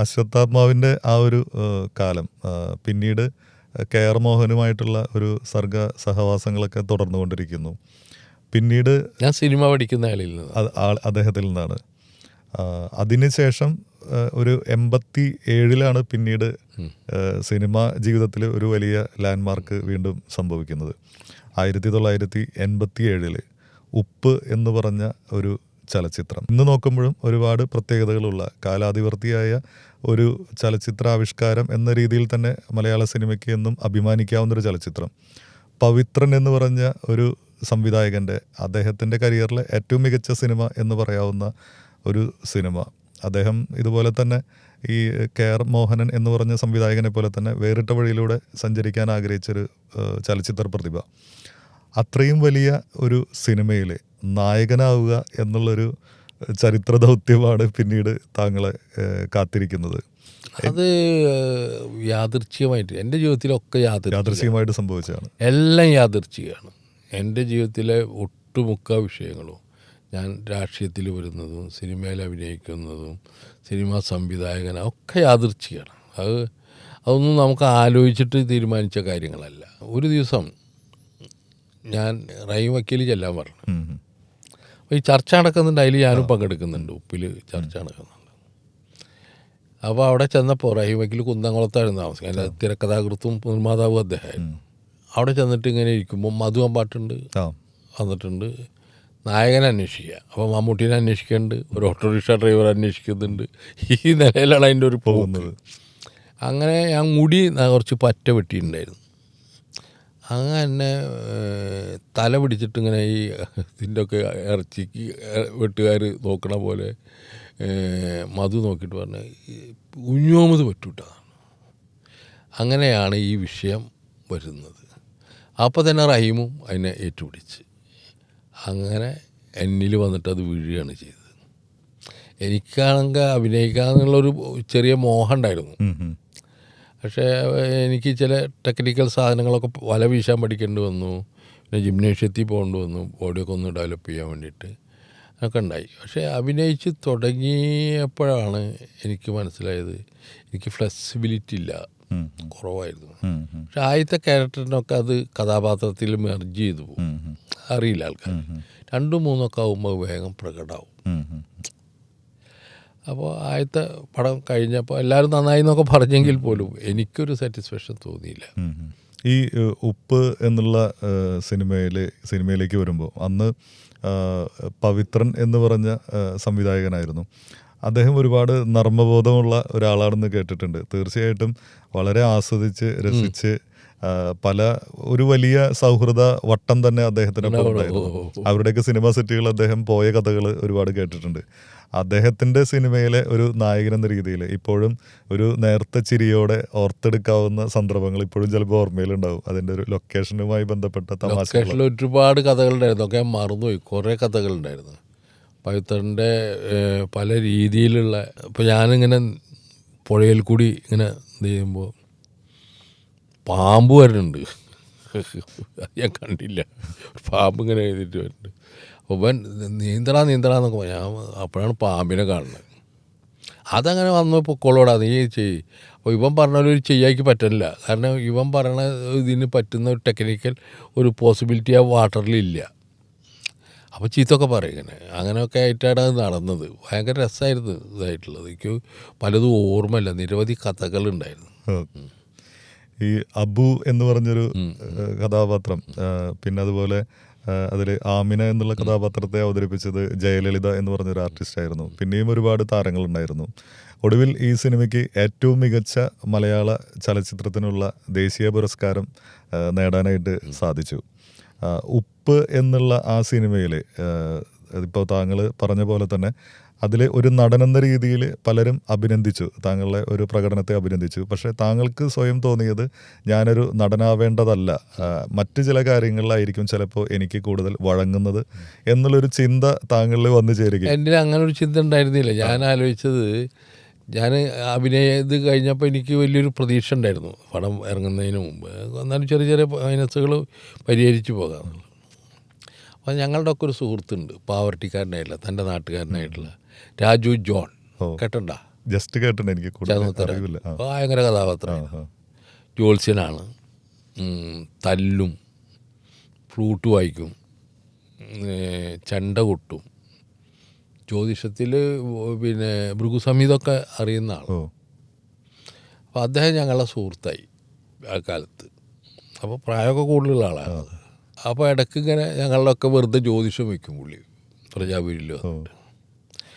അശ്വത്ഥാത്മാവിന്റെ ആ ഒരു കാലം. പിന്നീട് കെ ആർ മോഹനുമായിട്ടുള്ള ഒരു സർഗ സഹവാസങ്ങളൊക്കെ തുടർന്നുകൊണ്ടിരിക്കുന്നു. പിന്നീട് ഞാൻ സിനിമ പഠിക്കുന്ന ആളിൽ നിന്ന്. അദ്ദേഹത്തിൽ നിന്നാണ്. അതിനുശേഷം ഒരു എൺപത്തി ഏഴിലാണ് പിന്നീട് സിനിമ ജീവിതത്തിൽ ഒരു വലിയ ലാൻഡ്മാർക്ക് വീണ്ടും സംഭവിക്കുന്നത്. ആയിരത്തി തൊള്ളായിരത്തി എൺപത്തി ഏഴിൽ ഉപ്പ് എന്ന് പറഞ്ഞ ഒരു ചലച്ചിത്രം. ഇന്ന് നോക്കുമ്പോഴും ഒരുപാട് പ്രത്യേകതകളുള്ള കാലാതിവർത്തിയായ ഒരു ചലച്ചിത്രാവിഷ്കാരം എന്ന രീതിയിൽ തന്നെ മലയാള സിനിമയ്ക്ക് എന്നും അഭിമാനിക്കാവുന്ന ഒരു ചലച്ചിത്രം. പവിത്രൻ എന്ന് പറഞ്ഞ ഒരു സംവിധായകന്റെ അദ്ദേഹത്തിന്റെ കരിയറിലെ ഏറ്റവും മികച്ച സിനിമ എന്ന് പറയാവുന്ന ഒരു സിനിമ. അദ്ദേഹം ഇതുപോലെ തന്നെ ഈ കെ ആർ മോഹനൻ എന്ന് പറഞ്ഞ സംവിധായകനെ പോലെ തന്നെ വേറിട്ട വഴിയിലൂടെ സഞ്ചരിക്കാൻ ആഗ്രഹിച്ചൊരു ചലച്ചിത്ര പ്രതിഭ. അത്രയും വലിയ ഒരു സിനിമയിൽ നായകനാവുക എന്നുള്ളൊരു ചരിത്ര ദൗത്യമാണ് പിന്നീട് താങ്കളെ കാത്തിരിക്കുന്നത്. അത് യാദൃച്ഛികമായിട്ട് എന്റെ ജീവിതത്തിലൊക്കെ യാദൃച്ഛികം യാദൃശികമായിട്ട് സംഭവിച്ചതാണ്. എല്ലാം യാദൃച്ഛികമാണ്. എന്റെ ജീവിതത്തിലെ ഒട്ടുമുക്ക വിഷയങ്ങളും ഞാൻ രാഷ്ട്രീയത്തിൽ വരുന്നതും സിനിമയിൽ അഭിനയിക്കുന്നതും സിനിമാ സംവിധായകന ഒക്കെ യാദൃച്ഛികമാണ് അത് അതൊന്നും നമുക്ക് ആലോചിച്ചിട്ട് തീരുമാനിച്ച കാര്യങ്ങളല്ല. ഒരു ദിവസം ഞാൻ റൈ വക്കീൽ ചെല്ലാൻ പറഞ്ഞു. ഈ ചർച്ച നടക്കുന്നുണ്ട്. അതിൽ ഞാനും പങ്കെടുക്കുന്നുണ്ട്. ഉപ്പിൽ ചർച്ച നടക്കുന്നുണ്ട്. അപ്പോൾ അവിടെ ചെന്നപ്പോൾ റഹീം വക്കീൽ കുന്നംകുളത്തായിരുന്നു താമസം അതിന്റെ തിരക്കഥാകൃത്തും നിർമ്മാതാവും അദ്ദേഹമായിരുന്നു. അവിടെ ചെന്നിട്ട് ഇങ്ങനെ ഇരിക്കുമ്പോൾ മധു അമ്പാട്ടുണ്ട്. വന്നിട്ടുണ്ട്. നായകനെ അന്വേഷിക്കുക. അപ്പോൾ മമ്മൂട്ടീനെ അന്വേഷിക്കുന്നുണ്ട്. ഒരു ഓട്ടോറിക്ഷ ഡ്രൈവർ അന്വേഷിക്കുന്നുണ്ട്. ഈ നിലയിലാണ് അതിന്റെ ഒരു പോകുന്നത്. അങ്ങനെ ഞാൻ മുടി കുറച്ച് പറ്റ വെട്ടിയിട്ടുണ്ടായിരുന്നു. അങ്ങനെ തല പിടിച്ചിട്ടിങ്ങനെ ഈ ഇതിന്റെ ഒക്കെ ഇറച്ചിക്ക് വെട്ടുകാർ നോക്കണ പോലെ മധു നോക്കിയിട്ട് പറഞ്ഞ് ഉഞ്ഞോമത് പറ്റൂട്ടതാണ് അങ്ങനെയാണ് ഈ വിഷയം വരുന്നത്. അപ്പോൾ തന്നെ റഹീമും അതിനെ ഏറ്റുപിടിച്ച്. അങ്ങനെ എന്നിൽ വന്നിട്ട് അത് വീഴുകയാണ് ചെയ്തത്. എനിക്കാണെങ്കിൽ അഭിനയിക്കാന്നുള്ളൊരു ചെറിയ മോഹം ഉണ്ടായിരുന്നു. പക്ഷേ എനിക്ക് ചില ടെക്നിക്കൽ സാധനങ്ങളൊക്കെ വല വീശാൻ പഠിക്കേണ്ടി വന്നു. പിന്നെ ജിംനേഷ്യത്തിൽ പോകേണ്ടി വന്നു. ബോഡിയൊക്കെ ഒന്ന് ഡെവലപ്പ് ചെയ്യാൻ വേണ്ടിയിട്ട്. ഒക്കെ ഉണ്ടായി. പക്ഷേ അഭിനയിച്ച് തുടങ്ങിയപ്പോഴാണ് എനിക്ക് മനസ്സിലായത് എനിക്ക് ഫ്ലെക്സിബിലിറ്റി ഇല്ല. കുറവായിരുന്നു. പക്ഷെ ആദ്യത്തെ ക്യാരക്ടറിനൊക്കെ അത് കഥാപാത്രത്തിൽ മെർജ് ചെയ്തു പോകും. അറിയില്ല ആൾക്കാർ രണ്ടും മൂന്നൊക്കെ ആകുമ്പോൾ വേഗം പ്രകടമാവും. അപ്പോൾ ആദ്യത്തെ പടം കഴിഞ്ഞപ്പോൾ എല്ലാവരും നന്നായി എന്നൊക്കെ പറഞ്ഞെങ്കിൽ പോലും എനിക്കൊരു സാറ്റിസ്ഫാക്ഷൻ തോന്നിയില്ല. ഈ ഉപ്പ് എന്നുള്ള സിനിമയിൽ സിനിമയിലേക്ക് വരുമ്പോൾ അന്ന് പവിത്രൻ എന്ന് പറഞ്ഞ സംവിധായകനായിരുന്നു. അദ്ദേഹം ഒരുപാട് നർമ്മബോധമുള്ള ഒരാളാണെന്ന് കേട്ടിട്ടുണ്ട്. തീർച്ചയായിട്ടും വളരെ ആസ്വദിച്ച് രസിച്ച് പല ഒരു വലിയ സൗഹൃദ വട്ടം തന്നെ അദ്ദേഹത്തിനൊപ്പം ഉണ്ടായിരുന്നു. അവരുടെയൊക്കെ സിനിമ സെറ്റുകൾ അദ്ദേഹം പോയ കഥകൾ ഒരുപാട് കേട്ടിട്ടുണ്ട്. അദ്ദേഹത്തിന്റെ സിനിമയിലെ ഒരു നായകൻ എന്ന രീതിയിൽ ഇപ്പോഴും ഒരു നേർത്ത ചിരിയോടെ ഓർത്തെടുക്കാവുന്ന സന്ദർഭങ്ങൾ ഇപ്പോഴും ചിലപ്പോൾ ഓർമ്മയിലുണ്ടാവും. അതിന്റെ ഒരു ലൊക്കേഷനുമായി ബന്ധപ്പെട്ട തമാശ ഒരുപാട് കഥകളുണ്ടായിരുന്നു ഒക്കെ മറന്നുപോയി. കുറേ കഥകളുണ്ടായിരുന്നു പവിത്രന്റെ ഏഹ്, പല രീതിയിലുള്ള ഇപ്പോൾ ഞാനിങ്ങനെ പുഴയിൽ കൂടി ഇങ്ങനെ ഇത് ചെയ്യുമ്പോൾ പാമ്പ് വരുന്നുണ്ട്. ഞാൻ കണ്ടില്ല. പാമ്പ് ഇങ്ങനെ എഴുതിയിട്ട് വരുന്നുണ്ട്. ഇവൻ നീന്തടാ നീന്തടാന്നൊക്കെ പറഞ്ഞു. ഞാൻ അപ്പോഴാണ് പാമ്പിനെ കാണുന്നത്. അതങ്ങനെ വന്നു പൊക്കോളോടാ നീ ചെയ്. അപ്പോൾ ഇവൻ പറഞ്ഞ പോലെ ഒരു ചെയ്യാക്കി പറ്റില്ല കാരണം ഇവൻ പറയണ ഇതിന് പറ്റുന്ന ഒരു ടെക്നിക്കൽ ഒരു പോസിബിലിറ്റി ആ വാട്ടറിലില്ല അപ്പോൾ ചീത്തൊക്കെ പറയും ഇങ്ങനെ. അങ്ങനെയൊക്കെ ആയിട്ടാണ് അത് നടന്നത്. ഭയങ്കര രസമായിരുന്നു ഇതായിട്ടുള്ളത്. എനിക്ക് പലതും ഓർമ്മയില്ല. നിരവധി കഥകളുണ്ടായിരുന്നു. ഈ അബു എന്ന് പറഞ്ഞൊരു കഥാപാത്രം. പിന്നെ അതുപോലെ അതിൽ ആമിന എന്നുള്ള കഥാപാത്രത്തെ അവതരിപ്പിച്ചത് ജയലളിത എന്ന് പറഞ്ഞൊരു ആർട്ടിസ്റ്റ് ആയിരുന്നു പിന്നെയും ഒരുപാട് താരങ്ങളുണ്ടായിരുന്നു. ഒടുവിൽ ഈ സിനിമയ്ക്ക് ഏറ്റവും മികച്ച മലയാള ചലച്ചിത്രത്തിനുള്ള ദേശീയ പുരസ്കാരം നേടാനായിട്ട് സാധിച്ചു. ഉപ്പ് എന്നുള്ള ആ സിനിമയിൽ ഇപ്പോൾ താങ്കൾ പറഞ്ഞ പോലെ തന്നെ അതിൽ ഒരു നടനെന്ന രീതിയിൽ പലരും അഭിനന്ദിച്ചു. താങ്കളുടെ ഒരു പ്രകടനത്തെ അഭിനന്ദിച്ചു. പക്ഷേ താങ്കൾക്ക് സ്വയം തോന്നിയത് ഞാനൊരു നടനാവേണ്ടതല്ല. മറ്റ് ചില കാര്യങ്ങളിലായിരിക്കും ചിലപ്പോൾ എനിക്ക് കൂടുതൽ വഴങ്ങുന്നത് എന്നുള്ളൊരു ചിന്ത താങ്കളിൽ വന്നു ചേരുക എന്റെ അങ്ങനെ ഒരു ചിന്ത ഉണ്ടായിരുന്നില്ല. ഞാൻ ആലോചിച്ചത് ഞാൻ അഭിനയ ഇത് കഴിഞ്ഞപ്പോൾ എനിക്ക് വലിയൊരു പ്രതീക്ഷ ഉണ്ടായിരുന്നു. പടം ഇറങ്ങുന്നതിന് മുമ്പ്. എന്നാലും ചെറിയ ചെറിയ മൈനസുകൾ പരിഹരിച്ചു പോകാം അപ്പോൾ ഞങ്ങളുടെ ഒക്കെ ഒരു സുഹൃത്തുണ്ട് പാവർട്ടിക്കാരനായിട്ടുള്ള തന്റെ നാട്ടുകാരനായിട്ടുള്ള രാജു ജോൺ. കേട്ടണ്ട ജസ്റ്റ് കേട്ടിട്ടുണ്ട് എനിക്ക് ഭയങ്കര കഥാപാത്രം ജോത്സ്യനാണ്. തല്ലും ഫ്ലൂട്ട് വായിക്കും ചണ്ട കൊട്ടും. ജ്യോതിഷത്തിൽ പിന്നെ ഭൃഗുസംഹിതമൊക്കെ അറിയുന്ന ആൾ അപ്പോൾ അദ്ദേഹം ഞങ്ങളുടെ സുഹൃത്തായി ആ കാലത്ത്. അപ്പോൾ പ്രായമൊക്കെ കൂടുതലുള്ള ആളാണ്. അപ്പോൾ ഇടയ്ക്ക് ഇങ്ങനെ ഞങ്ങളിലൊക്കെ വെറുതെ ജ്യോതിഷം വയ്ക്കും പുള്ളി പ്രജാപുരിയിൽ വന്നിട്ട്.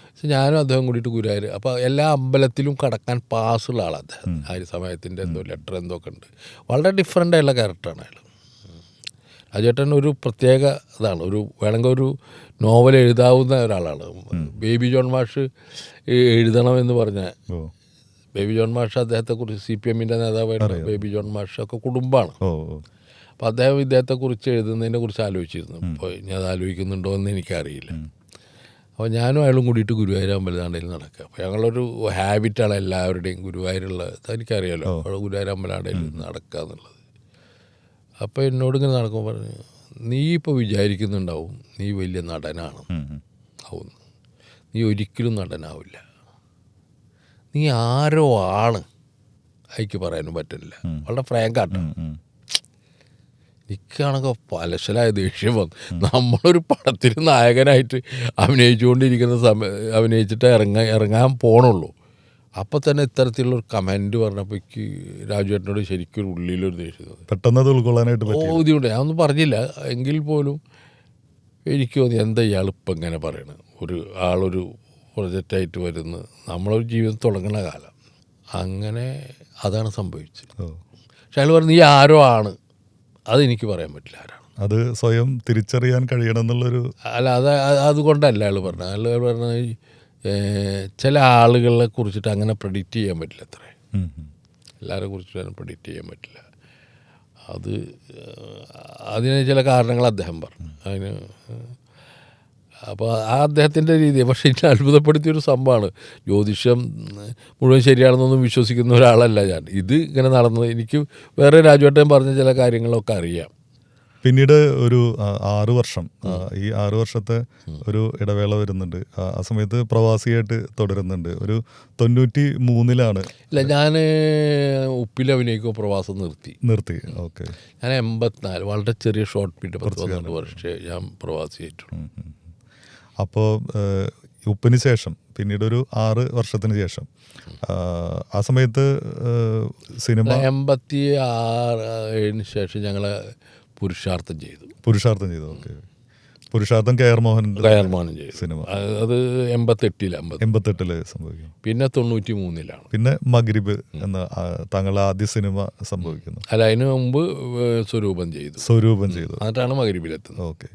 പക്ഷെ ഞാനും അദ്ദേഹം കൂടിയിട്ട് ഗുരുവായൂർ അപ്പോൾ എല്ലാ അമ്പലത്തിലും കടക്കാൻ പാസ്സുള്ള ആളാണ് അദ്ദേഹം. ആ ഒരു സമയത്തിന്റെ എന്തോ ലെറ്റർ എന്തോ ഒക്കെ ഉണ്ട്. വളരെ ഡിഫറെന്റ് ആയിട്ടുള്ള ക്യാരക്ടറാണ് അയാൾ അജേട്ടൻ ഒരു പ്രത്യേക ഇതാണ്. ഒരു വേണമെങ്കിൽ ഒരു നോവൽ എഴുതാവുന്ന ഒരാളാണ്. ബേബി ജോൺ മാഷ് എഴുതണമെന്ന് പറഞ്ഞ ബേബി ജോൺ മാഷ് അദ്ദേഹത്തെക്കുറിച്ച് സി പി എമ്മിന്റെ നേതാവായിട്ട് ബേബി ജോൺ മാഷ് ഒക്കെ കുടുംബമാണ്. അപ്പോൾ അദ്ദേഹം ഇദ്ദേഹത്തെക്കുറിച്ച് എഴുതുന്നതിനെ കുറിച്ച് ആലോചിച്ചിരുന്നു. അപ്പോൾ ഞാൻ അത് ആലോചിക്കുന്നുണ്ടോ എന്ന് എനിക്കറിയില്ല. അപ്പോൾ ഞാനും അയാളും കൂടിയിട്ട് ഗുരുവായൂർ അമ്പലനാടയിൽ നടക്കുക. അപ്പോൾ ഞങ്ങളൊരു ഹാബിറ്റാണ് എല്ലാവരുടെയും ഗുരുവായൂരുള്ള എനിക്കറിയാലോ അവിടെ ഗുരുവായൂർ അമ്പലനാടയിൽ നടക്കുക എന്നുള്ളത്. അപ്പോൾ എന്നോട് ഇങ്ങനെ നടക്കുമ്പോൾ പറഞ്ഞു നീ ഇപ്പോൾ വിചാരിക്കുന്നുണ്ടാവും നീ വലിയ നടനാണ്. ആവുന്നു നീ ഒരിക്കലും നടനാവില്ല. നീ ആരോ ആണ്. അയക്ക് പറയാനും പറ്റില്ല വളരെ ഫ്രാങ്കാട്ടോ. എനിക്കാണെങ്കിൽ പലശലായ ദേഷ്യം വന്നു നമ്മളൊരു പടത്തിൽ നായകനായിട്ട് അഭിനയിച്ചുകൊണ്ടിരിക്കുന്ന സമയം അഭിനയിച്ചിട്ട് ഇറങ്ങാൻ ഇറങ്ങാൻ പോണുള്ളൂ. അപ്പം തന്നെ ഇത്തരത്തിലുള്ള ഒരു കമന്റ് പറഞ്ഞപ്പോൾ എനിക്ക് രാജുവേട്ടനോട് ശരിക്കും ഒരു ഉള്ളിലൊരു ദേഷ്യം തോന്നി. പെട്ടെന്ന് അത് ഉൾക്കൊള്ളാനായിട്ട് ഓ ഞാൻ ഒന്നും ഞാനൊന്നും പറഞ്ഞില്ല. എങ്കിൽ പോലും എനിക്ക് തോന്നി എന്താ ഇയാൾ ഇപ്പം ഇങ്ങനെ പറയണത് ഒരു ആളൊരു പ്രൊജക്റ്റായിട്ട് വരുന്നു. നമ്മളൊരു ജീവിതം തുടങ്ങുന്ന കാലം. അങ്ങനെ അതാണ് സംഭവിച്ചത്. പക്ഷെ അയാൾ പറഞ്ഞു നീ ആരോ ആണ്. അതെനിക്ക് പറയാൻ പറ്റില്ല ആരാണ്. അത് സ്വയം തിരിച്ചറിയാൻ കഴിയണം എന്നുള്ളൊരു അല്ല അത് അത് അതുകൊണ്ടല്ല അയാൾ പറഞ്ഞത്. അയാൾ പറഞ്ഞത് ചില ആളുകളെ കുറിച്ചിട്ട് അങ്ങനെ പ്രഡിക്റ്റ് ചെയ്യാൻ പറ്റില്ല അത്രേ. എല്ലാവരെ കുറിച്ചിട്ട് അങ്ങനെ പ്രഡിക്റ്റ് ചെയ്യാൻ പറ്റില്ല. അത് അതിന് ചില കാരണങ്ങൾ അദ്ദേഹം പറഞ്ഞു. അതിന് അപ്പോൾ ആ അദ്ദേഹത്തിന്റെ രീതി. പക്ഷേ എന്നെ അത്ഭുതപ്പെടുത്തിയൊരു സംഭവമാണ്. ജ്യോതിഷം മുഴുവൻ ശരിയാണെന്നൊന്നും വിശ്വസിക്കുന്ന ഒരാളല്ല ഞാൻ. ഇത് ഇങ്ങനെ നടന്നത്. എനിക്ക് വേറെ രാജുവേട്ടൻ പറഞ്ഞ ചില കാര്യങ്ങളൊക്കെ അറിയാം. പിന്നീട് ഒരു ആറ് വർഷം ഈ ആറ് വർഷത്തെ ഒരു ഇടവേള വരുന്നുണ്ട്. ആ ആ സമയത്ത് പ്രവാസിയായിട്ട് തുടരുന്നുണ്ട്. ഒരു തൊണ്ണൂറ്റി മൂന്നിലാണ് ഇല്ല ഞാൻ ഉപ്പിൽ അഭിനയിക്കുമ്പോൾ പ്രവാസം നിർത്തി. നിർത്തി. ഓക്കെ. ഞാൻ എൺപത്തിനാല് വളരെ ചെറിയ ഷോർട്ട് പീരീഡ് പത്ത് പന്ത്രണ്ട് വർഷം ഞാൻ പ്രവാസിയായിട്ടുള്ളൂ. അപ്പോൾ ഉപ്പിന് ശേഷം പിന്നീട് ഒരു ആറ് വർഷത്തിന് ശേഷം ആ, സമയത്ത് സിനിമ എൺപത്തി ആറിന് ശേഷം ഞങ്ങൾ പുരുഷാർത്ഥം ചെയ്തു. പുരുഷാർത്ഥം ചെയ്തു ഓക്കെ. പുരുഷാർത്ഥം K R Mohan K R Mohan ചെയ്തു. സിനിമ. അത് എൺപത്തെട്ടിൽ എൺപത്തെട്ടിൽ എൺപത്തെട്ടിൽ സംഭവിക്കും. പിന്നെ തൊണ്ണൂറ്റി മൂന്നിലാണ് പിന്നെ മഗ്രിബ് എന്ന താങ്കൾ ആദ്യ സിനിമ സംഭവിക്കുന്നു. അല്ല അതിന് മുമ്പ് സ്വരൂപം ചെയ്തു. സ്വരൂപം ചെയ്തു. എന്നിട്ടാണ് മഗ്രിബിലെത്തുന്നത്. ഓക്കെ.